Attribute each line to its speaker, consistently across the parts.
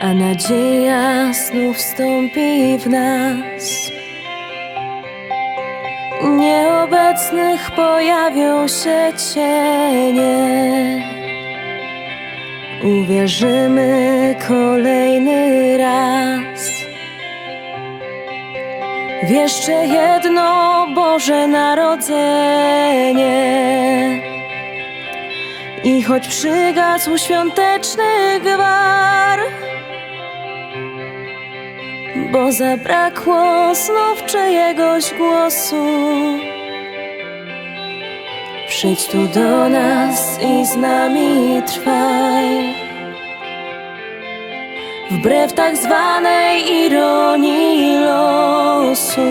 Speaker 1: a nadzieja znów wstąpi w nas. Nieobecnych pojawią się cienie. Uwierzymy kolejny raz. W jeszcze jedno Boże Narodzenie. I choć przygasł świąteczny gwar, bo zabrakło znów czyjegoś głosu. Przyjdź tu do nas i z nami trwaj. Wbrew tak zwanej ironii losu.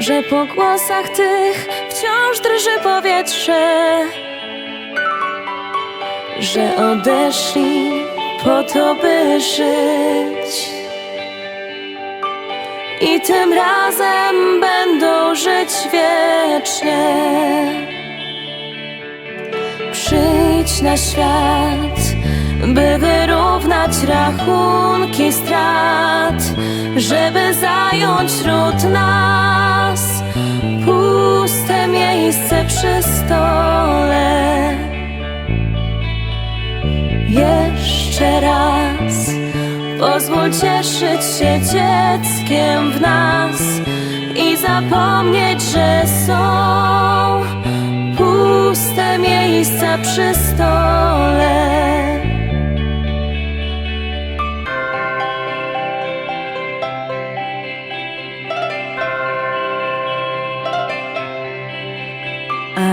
Speaker 1: Że po głosach tych wciąż drży powietrze. Że odeszli po to, by żyć. I tym razem będą żyć wiecznie. Przyjdź na świat, by wyrównać rachunki strat, żeby zająć wśród nas miejsce przy stole. Jeszcze raz pozwól cieszyć się dzieckiem w nas i zapomnieć, że są puste miejsca przy stole.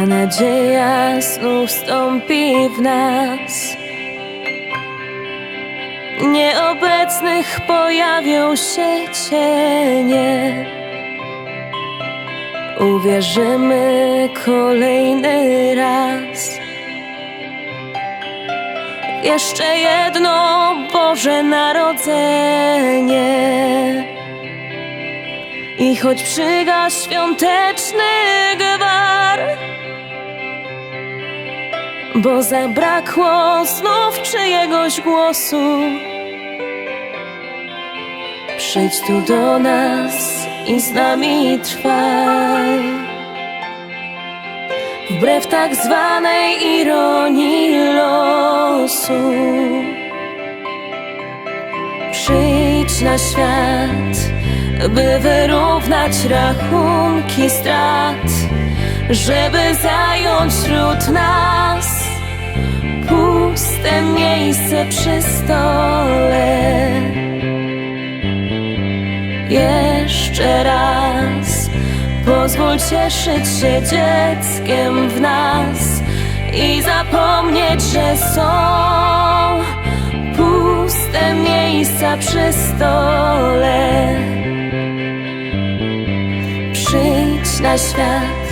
Speaker 1: Nadzieja znów wstąpi w nas. Nieobecnych pojawią się cienie. Uwierzymy kolejny raz. Jeszcze jedno Boże Narodzenie. I choć przygasz świąteczny gwar, bo zabrakło znów czyjegoś głosu. Przyjdź tu do nas i z nami trwaj. Wbrew tak zwanej ironii losu. Przyjdź na świat, by wyrównać rachunki strat, żeby zająć wśród nas puste miejsce przy stole. Jeszcze raz pozwól cieszyć się dzieckiem w nas i zapomnieć, że są puste miejsca przy stole. Przyjdź na świat,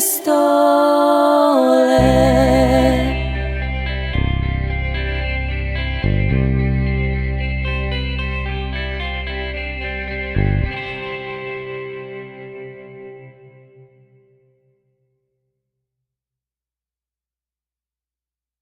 Speaker 1: stole.